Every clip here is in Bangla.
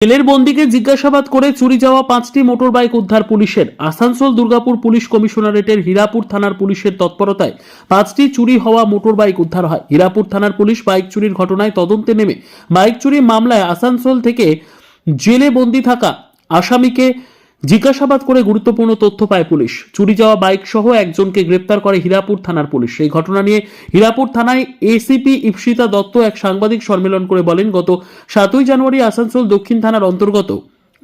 জেলের বন্দিকে জিজ্ঞাসাবাদ করে চুরি যাওয়া পাঁচটি মোটর বাইক উদ্ধার পুলিশের। আসানসোল দুর্গাপুর পুলিশ কমিশনারেটের হীরাপুর থানার পুলিশের তৎপরতায় পাঁচটি চুরি হওয়া মোটর বাইক উদ্ধার হয়। হীরাপুর থানার পুলিশ বাইক চুরির ঘটনায় তদন্তে নেমে বাইক চুরি মামলায় আসানসোল থেকে জেলে বন্দি থাকা আসামিকে জিজ্ঞাসাবাদ করে গুরুত্বপূর্ণ তথ্য পায় পুলিশ। চুরি যাওয়া বাইক সহ একজনকে গ্রেপ্তার করে হীরাপুর থানার পুলিশ। এই ঘটনা নিয়ে হীরাপুর থানায় এসিপি ইপসিতা দত্ত এক সাংবাদিক সম্মেলন করে বলেন, গত সাতই জানুয়ারি আসানসোল দক্ষিণ থানার অন্তর্গত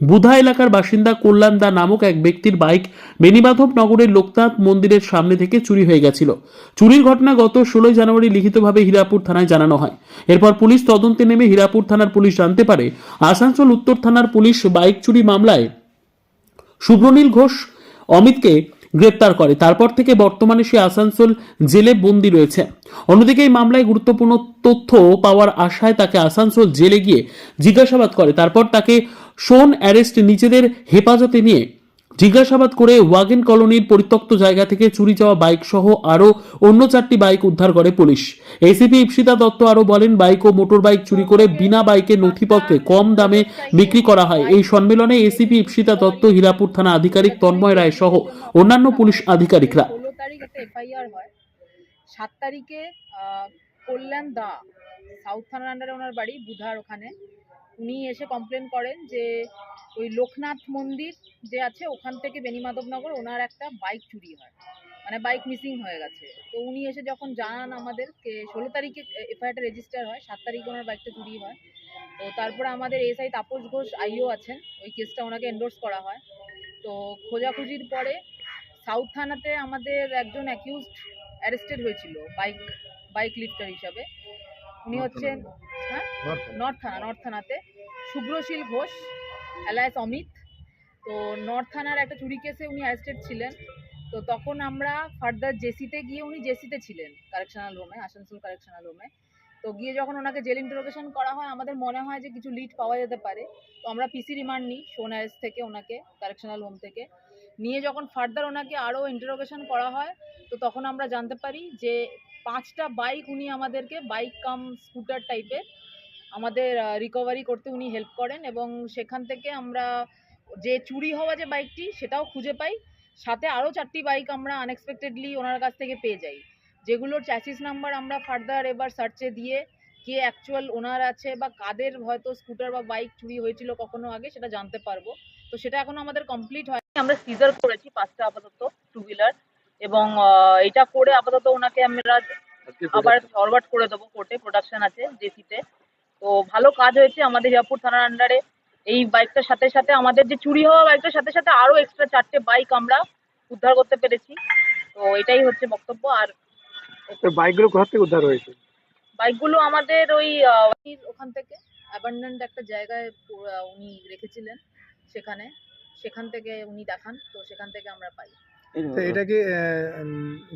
বুধা এলাকার বাসিন্দা কল্যাণ দা নামক এক ব্যক্তির বাইক বেনিবাধব নগরের লোকনাথ মন্দিরের সামনে থেকে চুরি হয়ে গেছিল। চুরির ঘটনা গত ষোলোই জানুয়ারি লিখিতভাবে হীরাপুর থানায় জানানো হয়। এরপর পুলিশ তদন্তে নেমে হীরাপুর থানার পুলিশ জানতে পারে, আসানসোল উত্তর থানার পুলিশ বাইক চুরি মামলায় শুভ্রনীল ঘোষ অমিতকে গ্রেপ্তার করে। তারপর থেকে বর্তমানে সে আসানসোল জেলে বন্দি রয়েছে। অন্যদিকে এই মামলায় গুরুত্বপূর্ণ তথ্য পাওয়ার আশায় তাকে আসানসোল জেলে গিয়ে জিজ্ঞাসাবাদ করে। তারপর তাকে সোন অ্যারেস্ট নিজেদের হেফাজতে নিয়ে জিজ্ঞাসাবাদ করে ওয়াগেন কলোনির পরিত্যক্ত জায়গা থেকে চুরি যাওয়া বাইক সহ আরও অন্য চারটি বাইক উদ্ধার করে পুলিশ। এসিপি ইপসিতা দত্ত আরও বলেন, বাইক ও মোটর বাইক চুরি করে বিনা বাইকের নথিপত্রে কম দামে বিক্রি করা হয়। এই সম্মেলনে এসিপি ইপসিতা দত্ত, হীরাপুর থানা আধিকারিক তন্ময় রায় সহ অন্যান্য পুলিশ আধিকারিকরা। সাত তারিখে কল্যাণ দা, সাউথ থানার আন্ডারে ওনার বাড়ি, বুধার ওখানে। উনি এসে কমপ্লেন করেন যে ওই লোকনাথ মন্দির যে আছে ওখান থেকে বেনিমাধবনগর ওনার একটা বাইক চুরি হয়। মানে বাইক মিসিং হয়ে গেছে। তো উনি এসে যখন জানান আমাদের যে ষোলো তারিখে এফআইআরটা রেজিস্টার হয় সাত তারিখে ওনার বাইকটা চুরি হয়। তো তারপরে আমাদের এসআই তাপস ঘোষ আইও আছেন ওই কেসটা ওনাকে এন্ডোর্স করা হয়। তো খোঁজাখুঁজির পরে সাউথ থানাতে আমাদের একজন অ্যাকিউজড অ্যারেস্টেড হয়েছিল বাইক বাইক লিফটার হিসাবে। উনি হচ্ছেন হ্যাঁ? নর্থ থানা। নর্থ থানাতে। শুভ্রশীল ঘোষ অ্যালায়েস অমিত। তো নর্থ থানার একটা চুরি কেসে উনি অ্যারেস্টেড ছিলেন। তো তখন আমরা ফার্দার জেসিতে গিয়ে উনি জেসিতে ছিলেন কারেকশনাল হোমে আসানসোল কারেকশনাল হোমে তো গিয়ে যখন ওনাকে জেল ইন্টারোগেশন করা হয়, আমাদের মনে হয় যে কিছু লিড পাওয়া যেতে পারে। তো আমরা পিসি রিমান্ড নিই সোন অ্যারেস্ট থেকে ওনাকে কারেকশনাল হোম থেকে। নিয়ে যখন ফার্দার ওনাকে আরও ইন্টারোগেশন করা হয়, তো তখন আমরা জানতে পারি যে পাঁচটা বাইক উনি আমাদেরকে বাইক কাম স্কুটার টাইপের আমাদের রিকভারি করতে উনি হেল্প করেন এবং সেখান থেকে আমরা যে চুরি হওয়া যে বাইকটি সেটাও খুঁজে পাই। সাথে আরও চারটি বাইক আমরা আনএক্সপেক্টেডলি ওনার কাছ থেকে পেয়ে যাই। যেগুলোর চ্যাসিস নাম্বার আমরা ফার্দার এবার সার্চে দিয়ে কে অ্যাকচুয়াল ওনার আছে বা কাদের হয়তো স্কুটার বা বাইক চুরি হয়েছিল কখনো আগে সেটা জানতে পারব। তো সেটা এখনও আমাদের কমপ্লিট হয়নি আমরা সিজার করেছি পাঁচটা আপাতত টু হুইলার এবং আহ, এটা করে আপাতত ওনাকে আমরা আবার ফরওয়ার্ড করে দেবো কোর্টে প্রোডাকশন আছে জেসিতে তো ভালো কাজ হয়েছে আমাদের হিরাপুর থানার আন্ডারে এই বাইকটার সাথে সাথে আমাদের যে চুরি হওয়া বাইকটার সাথে সাথে আরও এক্সট্রা চারটে বাইক আমরা উদ্ধার করতে পেরেছি। তো এটাই হচ্ছে বক্তব্য। আর বাইকগুলো কোথা থেকে উদ্ধার হয়েছে? বাইকগুলো আমাদের ওই ওখান থেকে। অ্যাবান্ডেন্ট একটা জায়গায় উনি রেখেছিলেন সেখানে। সেখান থেকে উনি দেখান। তো সেখান থেকে আমরা পাই। তো এটা কি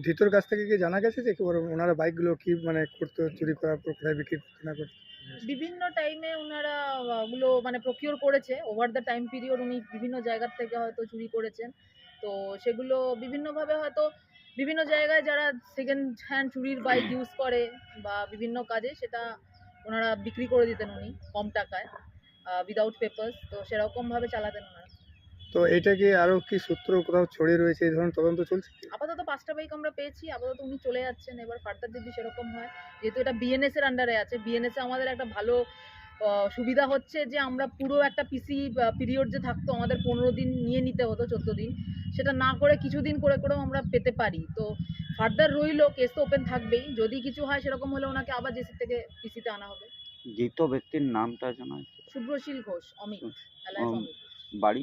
ধৃতর কাছ থেকে কি জানা গেছে যে ওনারা বাইকগুলো কি মানে করতো চুরি করার পর কোথায় বিক্রি করতে না করতে? বিভিন্ন টাইমে ওনারা ওগুলো মানে প্রকিওর করেছে। ওভার দ্য টাইম পিরিয়ড উনি বিভিন্ন জায়গার থেকে হয়তো চুরি করেছেন। তো সেগুলো বিভিন্নভাবে হয়তো বিভিন্ন জায়গায় যারা সেকেন্ড হ্যান্ড চুরির বাইক ইউজ করে বা বিভিন্ন কাজে সেটা ওনারা বিক্রি করে দিতেন উনি কম টাকায় উইদাউট পেপার্স তো সেরকমভাবে চালাতেন ওনারা। তো এটাকে আরও কি সূত্র কোথাও ছড়িয়ে রয়েছে এই ধরনের তদন্ত চলছে আপাতত পাঁচটা বাইক আমরা পেয়েছি আপাতত উনি চলে যাচ্ছেন এবার ফার্দার যদি সেরকম হয় যেহেতু এটা বিএনএস এর আন্ডারে আছে বিএনএস এ আমাদের একটা ভালো সুবিধা হচ্ছে যে আমরা পুরো একটা পিসি পিরিয়ড যে থাকতো আমাদের পনেরো দিন নিয়ে নিতে হতো চোদ্দ দিন সেটা না করে কিছুদিন করে করেও আমরা পেতে পারি। তো ফার্দার রইল কেস তো ওপেন থাকবেই যদি কিছু হয় সেরকম হলে ওনাকে আবার জেসি থেকে পিসিতে আনা হবে। ধৃত ব্যক্তির নামটা জানা? শুভ্রশীল ঘোষ অমিত বাড়ি?